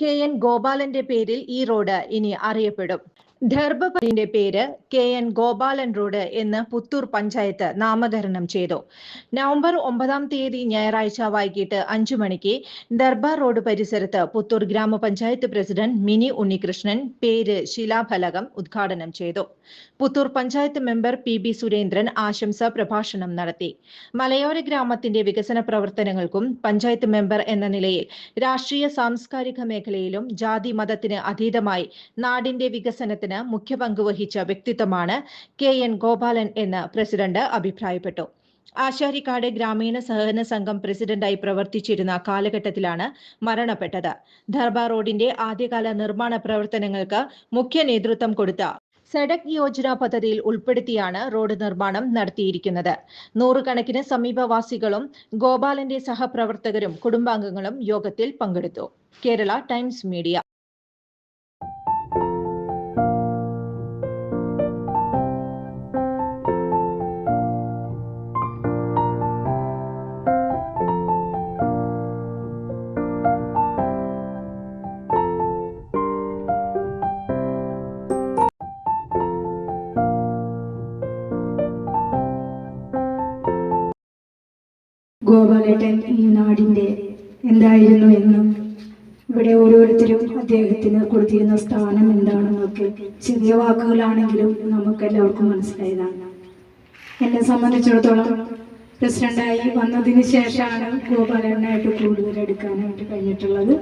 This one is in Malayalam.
കെ എൻ ഗോപാലന്റെ പേരിൽ ഈ റോഡ് ഇനി അറിയപ്പെടും. ധർബപതിന്റെ പേര് കെ എൻ ഗോപാലൻ റോഡ് എന്ന് പുത്തൂർ പഞ്ചായത്ത് നാമകരണം ചെയ്തു. നവംബർ ഒമ്പതാം തീയതി ഞായറാഴ്ച വൈകിട്ട് അഞ്ചു മണിക്ക് ദർബാർ റോഡ് പരിസരത്ത് പുത്തൂർ ഗ്രാമപഞ്ചായത്ത് പ്രസിഡന്റ് മിനി ഉണ്ണികൃഷ്ണൻ പേര് ശിലാഫലകം ഉദ്ഘാടനം ചെയ്തു. Puthur panchayat member P B Surendran ആശംസ പ്രഭാഷണം നടത്തി. മലയോര ഗ്രാമത്തിന്റെ വികസന പ്രവർത്തനങ്ങൾക്കും പഞ്ചായത്ത് മെമ്പർ എന്ന നിലയിൽ രാഷ്ട്രീയ സാംസ്കാരിക മേഖലയിലും ജാതി മതത്തിന് അതീതമായി നാടിന്റെ വികസനത്തിന് മുഖ്യ പങ്കുവഹിച്ച വ്യക്തിത്വമാണ് കെ എൻ ഗോപാലൻ എന്ന് പ്രസിഡന്റ് അഭിപ്രായപ്പെട്ടു. ആശാരിക്കാട് ഗ്രാമീണ സഹകരണ സംഘം പ്രസിഡന്റായി പ്രവർത്തിച്ചിരുന്ന കാലഘട്ടത്തിലാണ് മരണപ്പെട്ടത്. ധർബ റോഡിന്റെ ആദ്യകാല നിർമ്മാണ പ്രവർത്തനങ്ങൾക്ക് മുഖ്യ നേതൃത്വം കൊടുത്ത സഡക് യോജന പദ്ധതിയിൽ ഉൾപ്പെടുത്തിയാണ് റോഡ് നിർമ്മാണം നടത്തിയിരിക്കുന്നത്. നൂറുകണക്കിന് സമീപവാസികളും ഗോപാലന്റെ സഹപ്രവർത്തകരും കുടുംബാംഗങ്ങളും യോഗത്തിൽ പങ്കെടുത്തു. കേരള ടൈംസ് മീഡിയ ഗോപാലേട്ടൻ ഈ നാടിന്റെ എന്തായിരുന്നു എന്നും ഇവിടെ ഓരോരുത്തരും അദ്ദേഹത്തിന് കൊടുത്തിരുന്ന സ്ഥാനം എന്താണെന്നൊക്കെ ചെറിയ വാക്കുകളാണെങ്കിലും നമുക്ക് എല്ലാവർക്കും മനസ്സിലായതാണ്. എന്നെ സംബന്ധിച്ചിടത്തോളം പ്രസിഡന്റായി വന്നതിന് ശേഷമാണ് ഗോപാലേട്ടനായിട്ട് കൂടുതൽ എടുക്കാനായിട്ട് കഴിഞ്ഞിട്ടുള്ളത്.